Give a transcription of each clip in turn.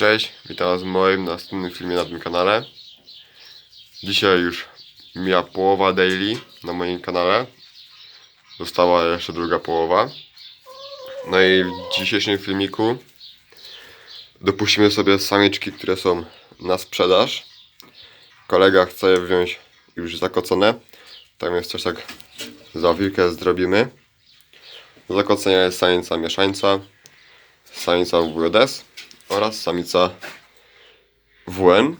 Cześć, witam was w moim następnym filmie na tym kanale. Dzisiaj już mija połowa daily na moim kanale. Została jeszcze druga połowa. No i w dzisiejszym filmiku dopuścimy sobie samiczki, które są na sprzedaż. Kolega chce je wziąć już zakocone. Tam jest coś tak za chwilkę zrobimy. Do zakocenia jest samica mieszańca, samica WDS oraz samica WN.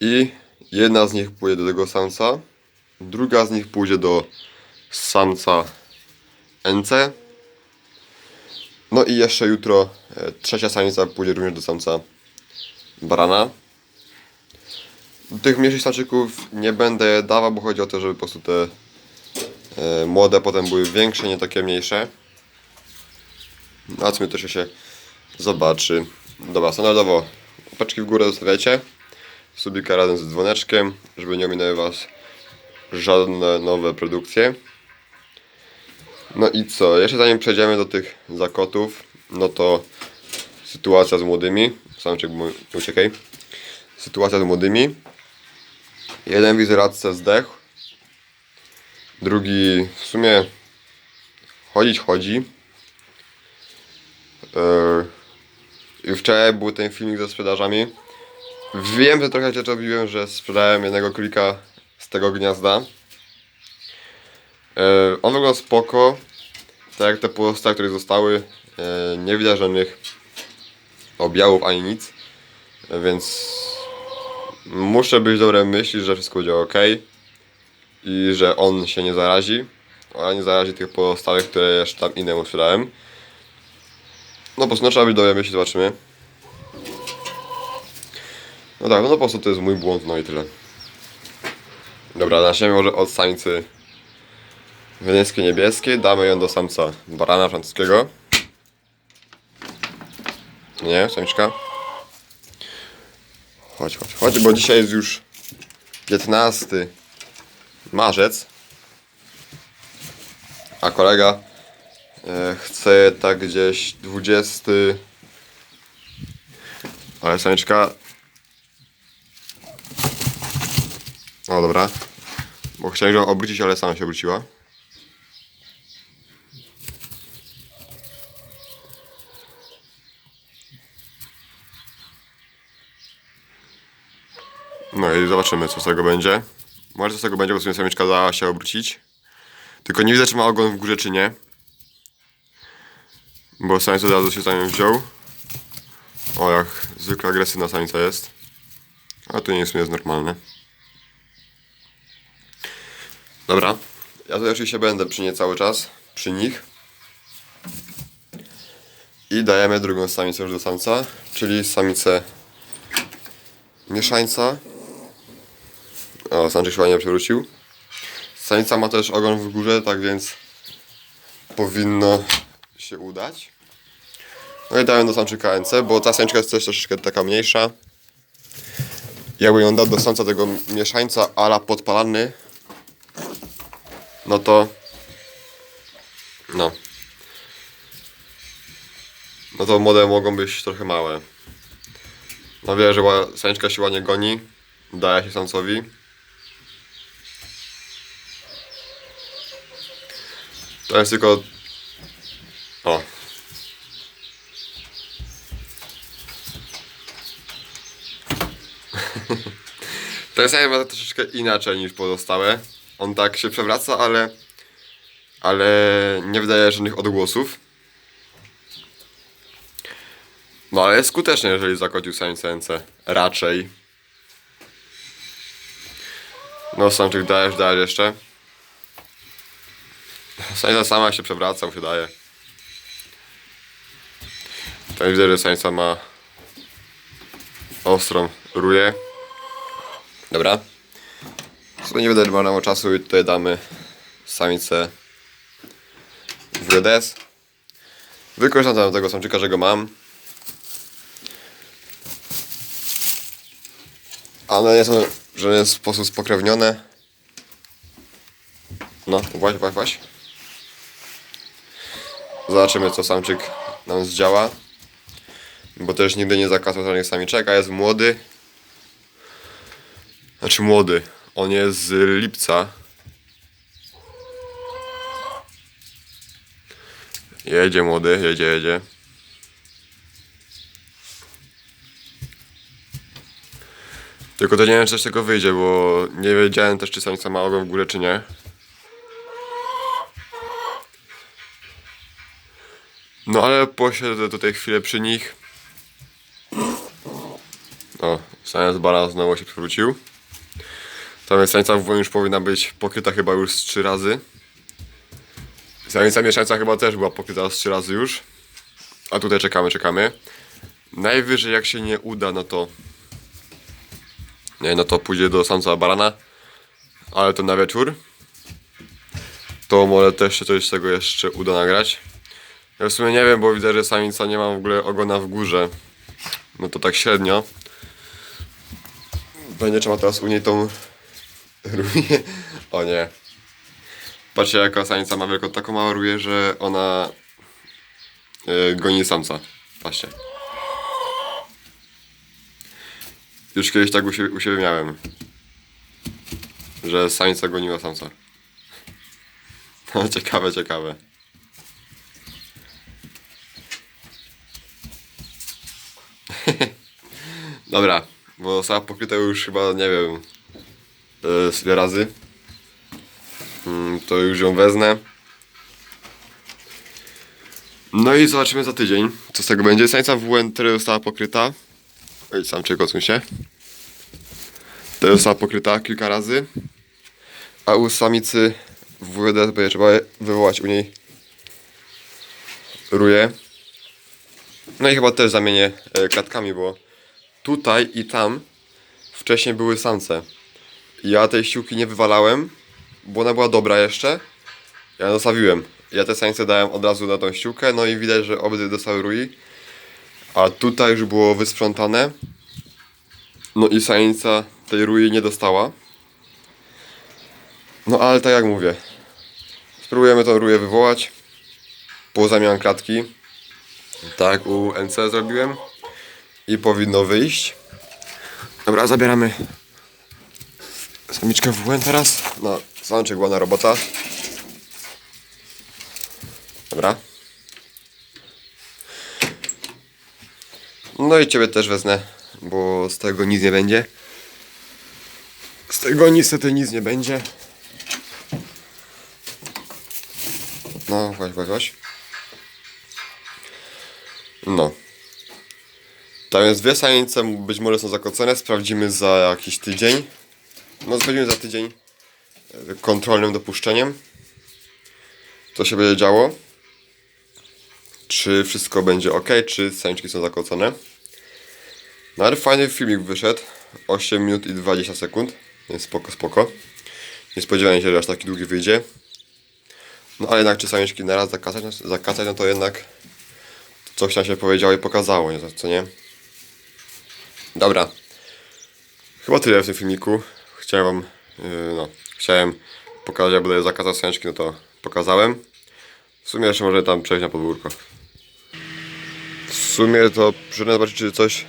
I jedna z nich pójdzie do tego samca, druga z nich pójdzie do samca NC. No i jeszcze jutro e, trzecia samica pójdzie również do samca barana. Tych mniejszych samczyków nie będę dawał, bo chodzi o to, żeby po prostu te e, młode potem były większe, nie takie mniejsze. Na co mi to się, się zobaczy. Dobra, standardowo łapeczki w górę zostawiajcie. Subika razem z dzwoneczkiem, żeby nie ominęły Was żadne nowe produkcje. No i co? Jeszcze zanim przejdziemy do tych zakotów, no to sytuacja z młodymi. Samczyk, uciekaj. Sytuacja z młodymi. Jeden w izolacji zdechł. Drugi w sumie chodzić chodzi. Yy, wczoraj był ten filmik ze sprzedażami. Wiem, że trochę to robiłem, że sprzedałem jednego królika z tego gniazda. Yy, on wygląda spoko. Tak jak te pozostałe, które zostały. Yy, nie widać żadnych objawów ani nic. Więc muszę być dobre myśli, że wszystko będzie ok. I że on się nie zarazi. Ale nie zarazi tych pozostałych, które jeszcze tam innemu sprzedałem. No po prostu no, trzeba być dobre myśli, zobaczymy. No tak, no po prostu to jest mój błąd, no i tyle. Dobra, zaczniemy może od samicy wiedeńskiej niebieskiej. Damy ją do samca barana francuskiego. Nie, samiczka. Chodź, chodź, chodź, bo dzisiaj jest już 15 marzec. A kolega e, chce tak gdzieś 20. Ale samiczka. O dobra. Bo chciałem ją obrócić, ale sama się obróciła. No i zobaczymy co z tego będzie. Może co z tego będzie, bo sobie samiczka dała się obrócić. Tylko nie widzę czy ma ogon w górze czy nie. Bo samiec od razu się za nią wziął. O jak zwykle agresywna samica jest. A to nie jest, jest normalne. Dobra. Ja tutaj oczywiście będę przy niej cały czas. Przy nich. I dajemy drugą samicę już do samca. Czyli samicę mieszańca. O, samczyk się ładnie przewrócił. Samica ma też ogon w górze, tak więc powinno się udać. No i dałem do samczyka NC, bo ta samiczka jest też troszeczkę taka mniejsza. Jakby ją dał do samca tego mieszańca ala podpalany, no to no no to młode mogą być trochę małe. No wie, że samiczka się ładnie goni, daje się samcowi. To jest tylko. O. To jest chyba troszeczkę inaczej niż pozostałe. On tak się przewraca, ale. Ale nie wydaje żadnych odgłosów. No ale jest skuteczny, jeżeli zakocił samicę NC. Raczej. No samczyk dajesz, dajesz jeszcze. Sańca sama się przewraca, się daje. Tutaj widzę, że Sańca ma ostrą ruję. Dobra. Sobie nie będę marnował czasu i tutaj damy samicę w GDS. Wykorzystam tego samczyka, że go mam. One nie są w żaden sposób spokrewnione. No, właśnie, właśnie, właśnie. Zobaczymy co samczyk nam zdziała. Bo też nigdy nie zakasał żadnych samiczek, a jest młody. Znaczy młody. On jest z lipca. Jedzie młody, jedzie, jedzie. Tylko to nie wiem, czy coś tego wyjdzie, bo nie wiedziałem też, czy samica ma ogon w górę, czy nie. No ale posiedzę tutaj chwilę przy nich. O, samiec bara znowu się przewrócił. Tam jest samica w już powinna być pokryta chyba już z trzy razy. Samica mieszańca chyba też była pokryta z trzy razy już. A tutaj czekamy, czekamy. Najwyżej jak się nie uda, no to... Nie, no to pójdzie do samca barana. Ale to na wieczór. To może też się coś z tego jeszcze uda nagrać. Ja w sumie nie wiem, bo widzę, że samica nie ma w ogóle ogona w górze. No to tak średnio. Będzie trzeba teraz u niej tą ruję. O nie. Patrzcie jaka samica ma wielką taką małą że ona yy, goni samca. Patrzcie. Już kiedyś tak u siebie, u siebie miałem. Że samica goniła samca. No ciekawe, ciekawe. Dobra, bo została pokryta już chyba, nie wiem, ile razy. Mm, to już ją wezmę. No i zobaczymy za tydzień, co z tego będzie. Sańca WN tyle została pokryta. Oj, sam czego odsuń się. Tyle została pokryta kilka razy. A u samicy WD będzie trzeba wywołać u niej ruję. No i chyba też zamienię e, klatkami, bo tutaj i tam wcześniej były samce. Ja tej siłki nie wywalałem, bo ona była dobra jeszcze. Ja zostawiłem. Ja te sańce dałem od razu na tą ściółkę, no i widać, że obydwie dostały rui. A tutaj już było wysprzątane. No i sańca tej rui nie dostała. No ale tak jak mówię, spróbujemy tą ruję wywołać. Pozamieniam klatki. Tak u NC zrobiłem. I powinno wyjść. Dobra, zabieramy samiczkę w WN teraz. No, samczyk ładna robota. Dobra. No i ciebie też wezmę, bo z tego nic nie będzie. Z tego niestety nic nie będzie. No, właśnie, właśnie. No. Tam jest dwie samice, być może są zakocone. Sprawdzimy za jakiś tydzień. No, sprawdzimy za tydzień e, kontrolnym dopuszczeniem. Co się będzie działo. Czy wszystko będzie ok, czy samiczki są zakocone. No ale fajny filmik wyszedł. 8 minut i 20 sekund. Jest spoko, spoko. Nie spodziewałem się, że aż taki długi wyjdzie. No ale jednak czy samiczki na raz zakasać, zakasać no to jednak coś tam się powiedziało i pokazało, nie? co nie? Dobra. Chyba tyle w tym filmiku. Chciałem wam, yy, no, chciałem pokazać, jak będę zakazał sęczki, no to pokazałem. W sumie jeszcze może tam przejść na podwórko. W sumie to przyszedłem zobaczyć, czy coś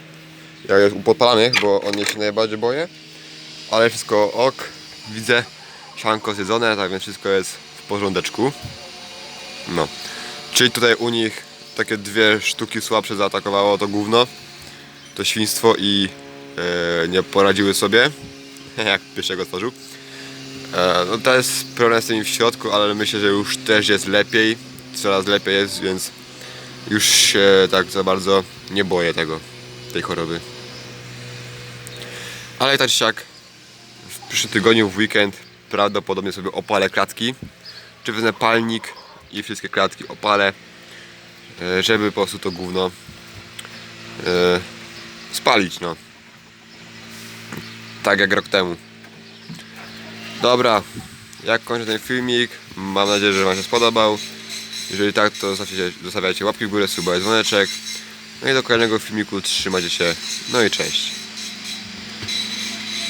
jak jest podpalanych, bo o nie się najbardziej boję. Ale wszystko ok. Widzę sianko zjedzone, tak więc wszystko jest w porządeczku. No. Czyli tutaj u nich takie dwie sztuki słabsze zaatakowało to gówno, to świństwo i e, nie poradziły sobie, jak pierwszego otworzył. E, no to jest problem z tymi w środku, ale myślę, że już też jest lepiej, coraz lepiej jest, więc już się tak za bardzo nie boję tego, tej choroby. Ale tak czy siak, w przyszłym tygodniu w weekend prawdopodobnie sobie opalę klatki, czy wezmę palnik i wszystkie klatki opalę e, żeby po prostu to gówno e, spalić, no. Tak jak rok temu. Dobra, jak kończę ten filmik, mam nadzieję, że Wam się spodobał. Jeżeli tak, to zostawiajcie, zostawiajcie łapki w górę, suba i dzwoneczek. No i do kolejnego filmiku trzymajcie się. No i cześć.